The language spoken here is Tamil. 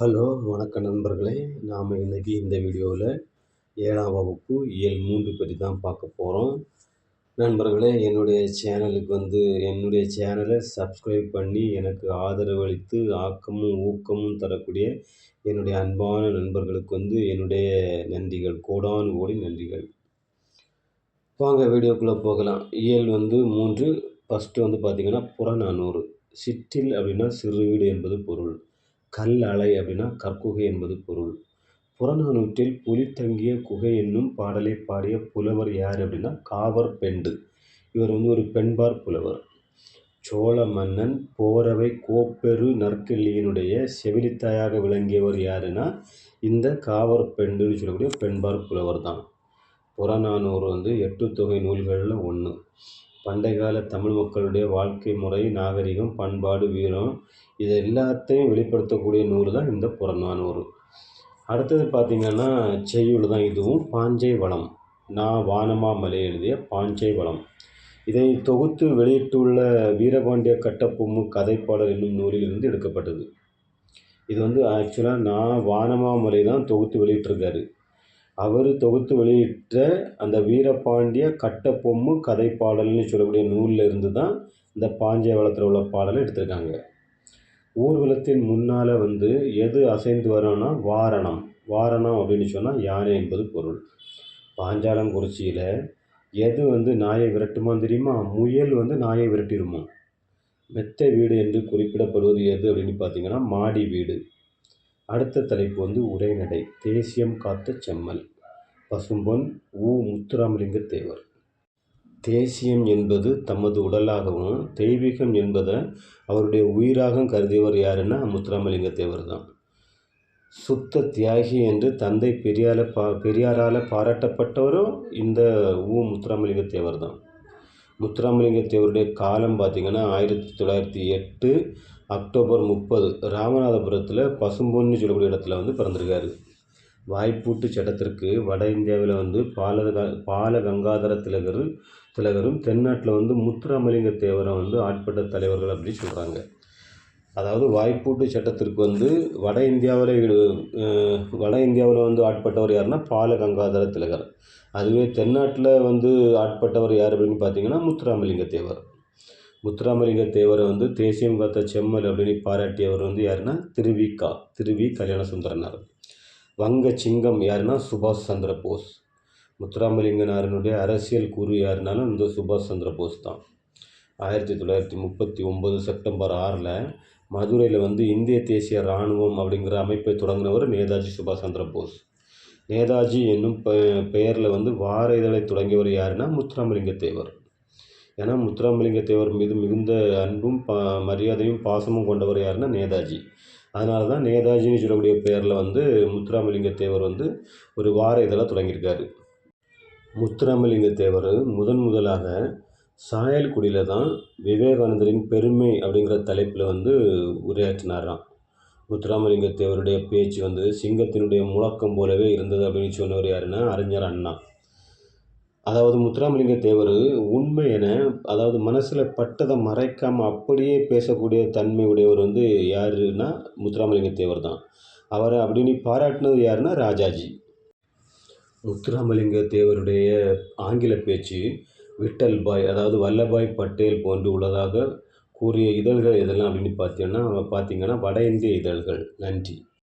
ஹலோ வணக்கம் நண்பர்களே. நாம் இன்றைக்கி இந்த வீடியோவில் ஏழாம் வகுப்பு இயல் மூன்று பற்றி தான் பார்க்க போகிறோம் நண்பர்களே என்னுடைய சேனலுக்கு வந்து என்னுடைய சேனலை சப்ஸ்கிரைப் பண்ணி எனக்கு ஆதரவு அளித்து ஆக்கமும் ஊக்கமும் தரக்கூடிய என்னுடைய அன்பான நண்பர்களுக்கு வந்து என்னுடைய நன்றிகள் கோடான் கோடி நன்றிகள். வாங்க வீடியோக்குள்ளே போகலாம். இயல் வந்து மூன்று. ஃபஸ்ட்டு வந்து பார்த்திங்கன்னா புறநானூறு. சிற்றில் அப்படின்னா சிறு வீடு என்பது பொருள். கல் அலை அப்படின்னா கற்குகை என்பது பொருள். புறநானூற்றில் புலி தங்கிய குகை என்னும் பாடலை பாடிய புலவர் யார் அப்படின்னா காவர் பெண்டு. இவர் வந்து ஒரு பெண்பார் புலவர். சோழ மன்னன் போரவை கோப்பெரு நற்கிள்ளியினுடைய செவிலித்தாயாக விளங்கியவர் யாருன்னா இந்த காவர் பெண்டுன்னு சொல்லக்கூடிய பெண்பார் புலவர் தான். புறநானூறு வந்து எட்டு தொகை நூல்களில் ஒன்று பண்டைய கால தமிழ் மக்களுடைய வாழ்க்கை முறை நாகரிகம் பண்பாடு வீரம் இது எல்லாத்தையும் வெளிப்படுத்தக்கூடிய நூல் தான் இந்த புறநானூறு. அடுத்தது பார்த்திங்கன்னா செய்யுள் தான் இதுவும் பாஞ்சை வளம். நான் வானமாமலை எழுதிய பாஞ்சை வளம். இதை தொகுத்து வெளியிட்டுள்ள வீரபாண்டிய கட்டப்பொம்மு கதைப்பாடல் என்னும் நூலிலிருந்து எடுக்கப்பட்டது. இது வந்து ஆக்சுவலாக நான் வானமாமலை தான் தொகுத்து வெளியிட்டிருக்காரு. அவர் தொகுத்து வெளியிட்ட அந்த வீரபாண்டிய கட்டப்பொம்மு கதை பாடல்னு சொல்லக்கூடிய நூலில் இருந்து தான் இந்த பாண்டிய வளத்தில் உள்ள பாடலை எடுத்திருக்காங்க. ஊர்வலத்தின் முன்னால் வந்து எது அசைந்து வரோன்னா வாரணம். வாரணம் அப்படின்னு சொன்னால் யானை என்பது பொருள். பாஞ்சாலங்குறிச்சியில் எது வந்து நாயை விரட்டுமா தெரியுமா? முயல் வந்து நாயை விரட்டிடுமா மெத்த வீடு என்று குறிப்பிடப்படுவது எது அப்படின்னு பார்த்தீங்கன்னா மாடி வீடு. அடுத்த தலைப்பு வந்து உரைநடை. தேசியம் காத்த செம்மல். பசும்பொன் உ. முத்துராமலிங்க தேவர் தேசியம் என்பது தமது உடலாகவும் தெய்வீகம் என்பதை அவருடைய உயிராக கருதியவர் யாருன்னா முத்துராமலிங்க தேவர் தான். சுத்த தியாகி என்று தந்தை பெரியால பா பெரியாரால் பாராட்டப்பட்டவரும் இந்த உ. முத்துராமலிங்க தேவர் தான். முத்துராமலிங்க தேவருடைய காலம் பார்த்திங்கன்னா ஆயிரத்தி தொள்ளாயிரத்தி எட்டு அக்டோபர் முப்பது. ராமநாதபுரத்தில் பசும்பொன்னு சொல்லக்கூடிய இடத்துல வந்து பிறந்திருக்காரு. வாய்ப்பூட்டு சட்டத்திற்கு வட இந்தியாவில் வந்து பால பால கங்காதர திலகர் திலகரும் தென்னாட்டில் வந்து முத்துராமலிங்க தேவரை வந்து ஆட்பட்ட தலைவர்கள் அப்படின்னு சொல்கிறாங்க அதாவது வாய்ப்பூட்டு சட்டத்திற்கு வந்து வட இந்தியாவில் வட இந்தியாவில் வந்து ஆட்பட்டவர் யாருன்னா பால கங்காதர திலகர். அதுவே தென்னாட்டில் வந்து ஆட்பட்டவர் யார் அப்படின்னு பார்த்தீங்கன்னா முத்துராமலிங்க தேவர் முத்துராமலிங்க தேவரை வந்து தேசியம் காத்த செம்மல் அப்படின்னு பாராட்டியவர் வந்து யாருன்னா திருவிக்கா திருவி கல்யாண சுந்தரனார் வங்க சிங்கம் யாருன்னா சுபாஷ் சந்திர போஸ். முத்துராமலிங்கனாரனுடைய அரசியல் குரு யாருனாலும் இந்த சுபாஷ் சந்திர போஸ் தான். ஆயிரத்தி தொள்ளாயிரத்தி முப்பத்தி ஒம்பது செப்டம்பர் ஆறில் மதுரையில் வந்து இந்திய தேசிய இராணுவம் அப்படிங்கிற அமைப்பை தொடங்கினவர் நேதாஜி சுபாஷ் சந்திர போஸ். நேதாஜி என்னும் பெ பெயரில் வந்து வார இதழை தொடங்கியவர் யாருன்னா முத்துராமலிங்க தேவர் ஏன்னா முத்துராமலிங்க தேவர் மீது மிகுந்த அன்பும் பா மரியாதையும் பாசமும் கொண்டவர் யாருன்னா நேதாஜி. அதனால தான் நேதாஜின்னு சொல்லக்கூடிய பெயரில் வந்து முத்துராமலிங்க தேவர் வந்து ஒரு வார இதழை தொடங்கியிருக்காரு. முத்துராமலிங்க தேவர் முதன் முதலாக சாயல்குடியில் தான் விவேகானந்தரின் பெருமை அப்படிங்கிற தலைப்பில் வந்து உரையாற்றினாராம். முத்துராமலிங்க தேவருடைய பேச்சு வந்து சிங்கத்தினுடைய முழக்கம் போலவே இருந்தது அப்படின்னு சொன்னவர் யாருன்னா அறிஞர் அண்ணா. அதாவது முத்துராமலிங்க தேவர் உண்மை என அதாவது மனசில் பட்டதை மறைக்காமல் அப்படியே பேசக்கூடிய தன்மை உடையவர் வந்து யாருன்னா முத்துராமலிங்க தேவர் தான். அவரை அப்படின்னு பாராட்டினது யாருன்னா ராஜாஜி. முத்துராமலிங்க தேவருடைய ஆங்கில பேச்சு விட்டல்பாய் அதாவது வல்லபாய் பட்டேல் போன்று உள்ளதாக கூறிய இதழ்கள் எதெல்லாம் அப்படின்னு பார்த்தீங்கன்னா பார்த்தீங்கன்னா வட இந்திய இதழ்கள். நன்றி.